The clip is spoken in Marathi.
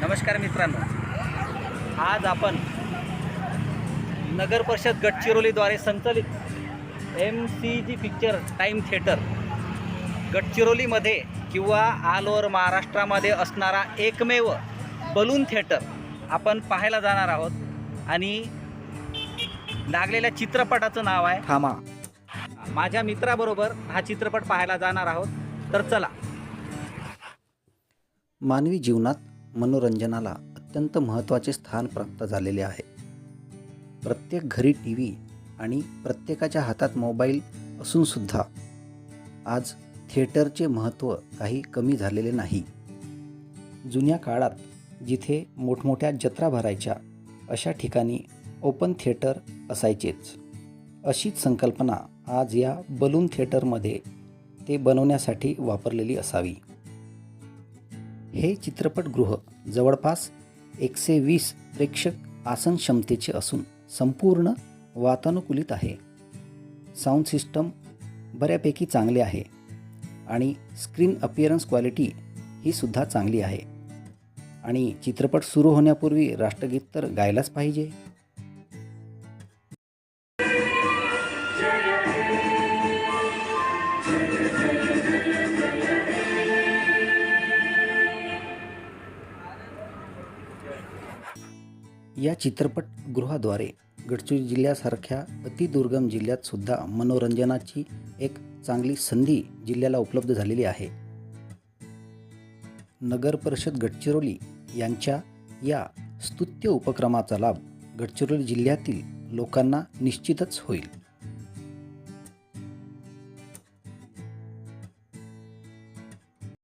नमस्कार मित्रांनो. आज आपण नगर परिषद गडचिरोलीद्वारे संचलित M C G picture time theatre गडचिरोलीमध्ये किंवा ऑल ओव्हर महाराष्ट्रामध्ये असणारा एकमेव बलून थिएटर आपण पाहायला जाणार आहोत. आणि लागलेल्या चित्रपटाचं नाव आहे. थांबा. माझ्या मित्राबरोबर हा चित्रपट पाहायला जाणार आहोत. तर चला. मानवी जीवनात मनोरंजनाला अत्यंत महत्त्वाचे स्थान प्राप्त झालेले आहे. प्रत्येक घरी टी व्ही आणि प्रत्येकाच्या हातात मोबाईल असूनसुद्धा आज थिएटरचे महत्त्व काही कमी झालेले नाही. जुन्या काळात जिथे मोठमोठ्या जत्रा भरायच्या अशा ठिकाणी ओपन थिएटर असायचेच. अशीच संकल्पना आज या बलून थिएटरमध्ये ते बनवण्यासाठी वापरलेली असावी. हे चित्रपटगृह जवळपास एकशे वीस प्रेक्षक आसन क्षमतेचे असून संपूर्ण वातानुकूलित आहे. साऊंड सिस्टम बऱ्यापैकी चांगले आहे आणि स्क्रीन अपिअरन्स क्वालिटी ही सुद्धा चांगली आहे. आणि चित्रपट सुरू होण्यापूर्वी राष्ट्रगीत तर गायलाच पाहिजे. या चित्रपटगृहाद्वारे गडचिरोली जिल्ह्यासारख्या अतिदुर्गम जिल्ह्यातसुद्धा मनोरंजनाची एक चांगली संधी जिल्ह्याला उपलब्ध झालेली आहे. नगर परिषद गडचिरोली यांच्या या स्तुत्य उपक्रमाचा लाभ गडचिरोली जिल्ह्यातील लोकांना निश्चितच होईल.